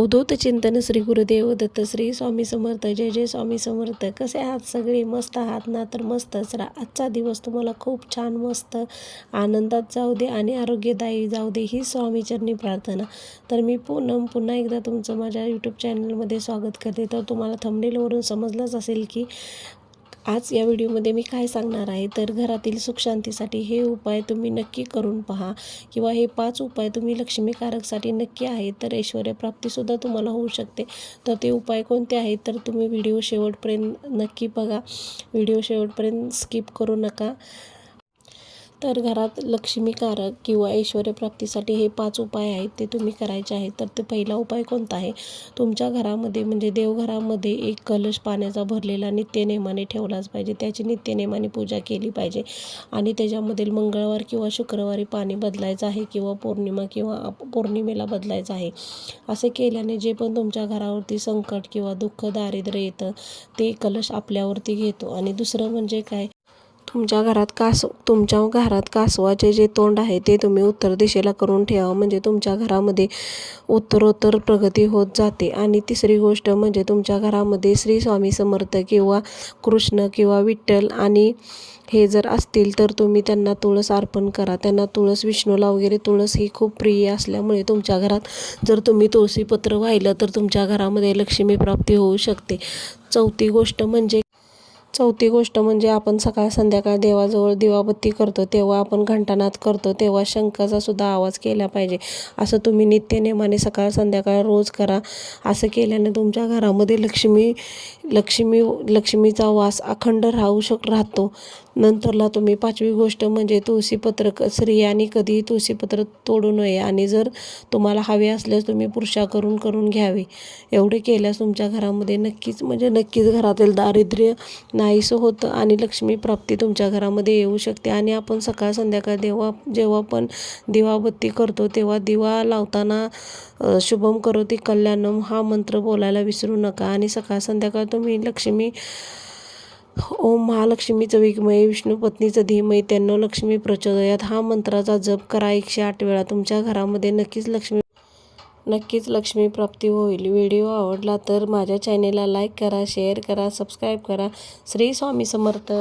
अवधूत चिंतन श्री गुरुदेव दत्त श्री स्वामी समर्थ जय जय स्वामी समर्थ. कसे आहात सगळे? मस्त आहात ना? तर मस्तच राहा आजचा दिवस तुम्हाला खूप छान मस्त आनंदात जाऊ दे आणि आरोग्यदायी जाऊ दे ही स्वामीचरणी प्रार्थना. तर मी पूनम पुन्हा एकदा तुमचं माझ्या यूट्यूब चॅनलमध्ये स्वागत करते. तर तुम्हाला थंबनेलवरून समजलंच असेल की आज या व्हिडिओमध्ये मी काय सांगणार आहे? तर घरातील सुखशांतीसाठी हे उपाय तुम्ही नक्की करून पहा. किंवा हे पाच उपाय तुम्ही लक्ष्मीकारकसाठी नक्की आहेत तर ऐश्वर्यप्राप्तीसुद्धा तुम्हाला होऊ शकते. तर ते उपाय कोणते आहेत? तर तुम्ही व्हिडिओ शेवटपर्यंत नक्की बघा. व्हिडिओ शेवटपर्यंत स्किप करू नका. तर घरात लक्ष्मीकारक किंवा ऐश्वर्यप्राप्तीसाठी हे पाच उपाय आहेत ते तुम्ही करायचे आहेत. तर ते पहिला उपाय कोणता आहे? तुमच्या घरामध्ये म्हणजे देवघरामध्ये एक कलश पाण्याचा भरलेला नित्यनेमाने ठेवलाच पाहिजे. त्याची नित्यनेमाने पूजा केली पाहिजे. आणि त्याच्यामधील मंगळवार किंवा शुक्रवारी पाणी बदलायचं आहे किंवा पौर्णिमा किंवा आप- पौर्णिमेला बदलायचं आहे. असे केल्याने जे पण तुमच्या घरावरती संकट किंवा दुःख दारिद्र्य येतं ते कलश आपल्यावरती घेतो. आणि दुसरं म्हणजे काय? तुमच्या घरात कास तुमच्या घरात कासवाचे जे तोंड आहे ते तुम्ही उत्तर दिशेला करून ठेवा. म्हणजे तुमच्या घरामध्ये उत्तरोत्तर प्रगती होत जाते. आणि तिसरी गोष्ट म्हणजे तुमच्या घरामध्ये श्री स्वामी समर्थ किंवा कृष्ण किंवा विठ्ठल आणि हे जर असतील तर तुम्ही त्यांना तुळस अर्पण करा. त्यांना तुळस विष्णूला वगैरे तुळस ही खूप प्रिय असल्यामुळे तुमच्या घरात जर तुम्ही तुळशीपत्र वाहिलं तर तुमच्या घरामध्ये लक्ष्मी प्राप्ती होऊ शकते. चौथी गोष्ट म्हणजे चौथी गोष्ट म्हणजे आपण सकाळ संध्याकाळ देवाजवळ दिवाबत्ती करतो तेव्हा आपण घंटानाद करतो तेव्हा शंखाचा सुद्धा आवाज केला पाहिजे. असं तुम्ही नित्यनेमाने सकाळ संध्याकाळ रोज करा. असं केल्याने तुमच्या घरामध्ये लक्ष्मी लक्ष्मी लक्ष्मीचा वास अखंड राहू शक राहतो. नंतरला तुम्ही पाचवी गोष्ट म्हणजे तुळशीपत्र क स्त्रियांनी कधीही तुळशीपत्र तोडू नये आणि जर तुम्हाला हवे असल्यास तुम्ही पुरुषा करून करून घ्यावे. एवढे केल्यास तुमच्या घरामध्ये नक्कीच म्हणजे नक्कीच घरातील दारिद्र्य नाहीसं होतं आणि लक्ष्मी प्राप्ती तुमच्या घरामध्ये येऊ शकते आणि आपण सकाळ संध्याकाळ देवा जेव्हा पण दिवाबत्ती करतो तेव्हा दिवा लावताना शुभम करोती कल्याणम हा मंत्र बोलायला विसरू नका. आणि सकाळ संध्याकाळ तुम्ही लक्ष्मी ओम महालक्ष्मीचं विघ्मय विष्णू पत्नीचं धीमय त्यांनो लक्ष्मी प्रचोदयात. हा मंत्राचा जप करा. एकशे आठ वेळा तुमच्या घरामध्ये नक्कीच लक्ष्मी नक्कीच लक्ष्मी प्राप्ती होईल. व्हिडिओ आवडला तर माझ्या चॅनेलला लाईक करा शेअर करा सबस्क्राईब करा. श्री स्वामी समर्थ.